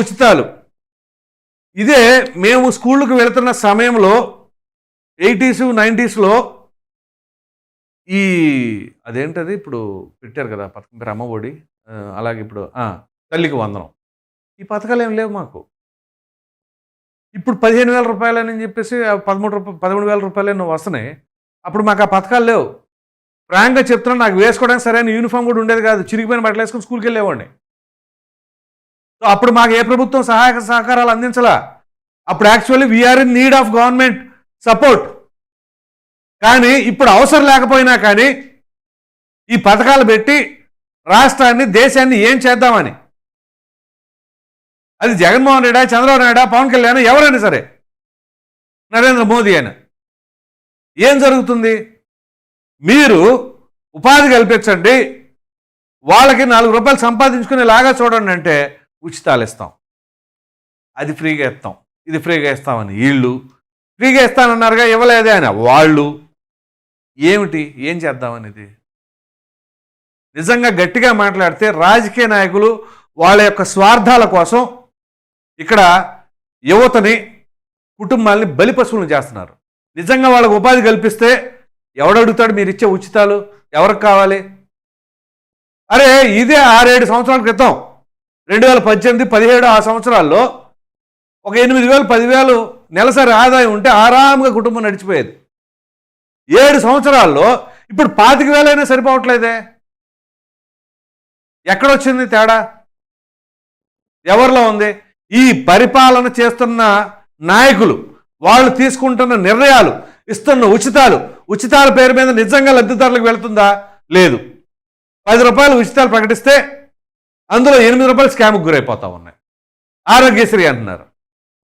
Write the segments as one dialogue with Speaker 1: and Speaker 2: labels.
Speaker 1: ఉచితాలు. ఇదే మేము స్కూళ్ళకు వెళుతున్న సమయంలో ఎయిటీస్ నైంటీస్లో ఈ అదేంటది ఇప్పుడు పెట్టారు కదా పథకం పేరు అమ్మఒడి అలాగే ఇప్పుడు తల్లికి వందనం. ఈ పథకాలు ఏం లేవు మాకు. ఇప్పుడు పదిహేను వేల రూపాయలని చెప్పేసి పదమూడు రూపాయలు పదమూడు వేల రూపాయలు నువ్వు వస్తున్నాయి. అప్పుడు మాకు ఆ పథకాలు లేవు. ఫ్రాంక్గా చెప్తున్నా నాకు వేసుకోవడానికి సరైన యూనిఫామ్ కూడా ఉండేది కాదు. చిరిగిపోయిన బట్టలు వేసుకుని స్కూల్కి వెళ్ళేవాడిని. సో అప్పుడు మాకు ఏ ప్రభుత్వం సహాయక సహకారాలు అందించలా? అప్పుడు actually we are in need of government support కానీ ఇప్పుడు అవసరం లేకపోయినా కానీ ఈ పథకాలు పెట్టి రాష్ట్రాన్ని దేశాన్ని ఏం చేద్దామని? అది జగన్మోహన్ రెడ్డా చంద్రబాబు నాయుడా పవన్ కళ్యాణ్ ఎవరైనా సరే నరేంద్ర మోదీ అయినా. ఏం జరుగుతుంది? మీరు ఉపాధి కల్పించండి. వాళ్ళకి నాలుగు రూపాయలు సంపాదించుకునేలాగా చూడండి అంటే ఉచితాలు ఇస్తాం అది ఫ్రీగా ఇస్తాం ఇది ఫ్రీగా ఇస్తామని వీళ్ళు ఫ్రీగా ఇస్తానన్నారుగా ఇవ్వలేదే అని వాళ్ళు. ఏమిటి? ఏం చేద్దామనేది? నిజంగా గట్టిగా మాట్లాడితే రాజకీయ నాయకులు వాళ్ళ యొక్క స్వార్థాల కోసం ఇక్కడ యువతని కుటుంబాల్ని బలిపశువులను చేస్తున్నారు. నిజంగా వాళ్ళకు ఉపాధి కల్పిస్తే ఎవడడుగుతాడు మీరు ఇచ్చే ఉచితాలు? ఎవరికి కావాలి? అరే ఇదే ఆరేడు సంవత్సరాల క్రితం. రెండు వేల పద్దెనిమిది పదిహేడు ఆ సంవత్సరాల్లో ఒక ఎనిమిది వేలు పదివేలు నెలసరి ఆదాయం ఉంటే ఆరాంగా కుటుంబం నడిచిపోయేది. ఏడు సంవత్సరాల్లో ఇప్పుడు పాతిక వేలైనా సరిపోవట్లేదే. ఎక్కడొచ్చింది తేడా? ఎవరిలో ఉంది? ఈ పరిపాలన చేస్తున్న నాయకులు వాళ్ళు తీసుకుంటున్న నిర్ణయాలు ఇస్తున్న ఉచితాలు ఉచితాల పేరు మీద నిజంగా లబ్ధిదారులకు వెళ్తుందా? లేదు. పది రూపాయలు ఉచితాలు ప్రకటిస్తే అందులో ఎనిమిది రూపాయలు స్కామ్కి గురైపోతా ఉన్నాయి. ఆరోగ్యశ్రీ అంటున్నారు.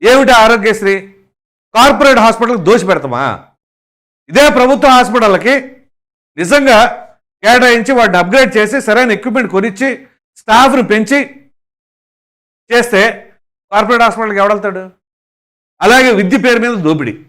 Speaker 1: ఏమిటి ఆరోగ్యశ్రీ? కార్పొరేట్ హాస్పిటల్కి దోషి పెడతామా? ఇదే ప్రభుత్వ హాస్పిటల్కి నిజంగా కేటాయించి వాటిని అప్గ్రేడ్ చేసి సరైన ఎక్విప్మెంట్ కొనిచ్చి స్టాఫ్ను పెంచి చేస్తే కార్పొరేట్ హాస్పిటల్కి ఎవడెళ్తాడు అలాగే విద్య పేరు మీద దోపిడీ.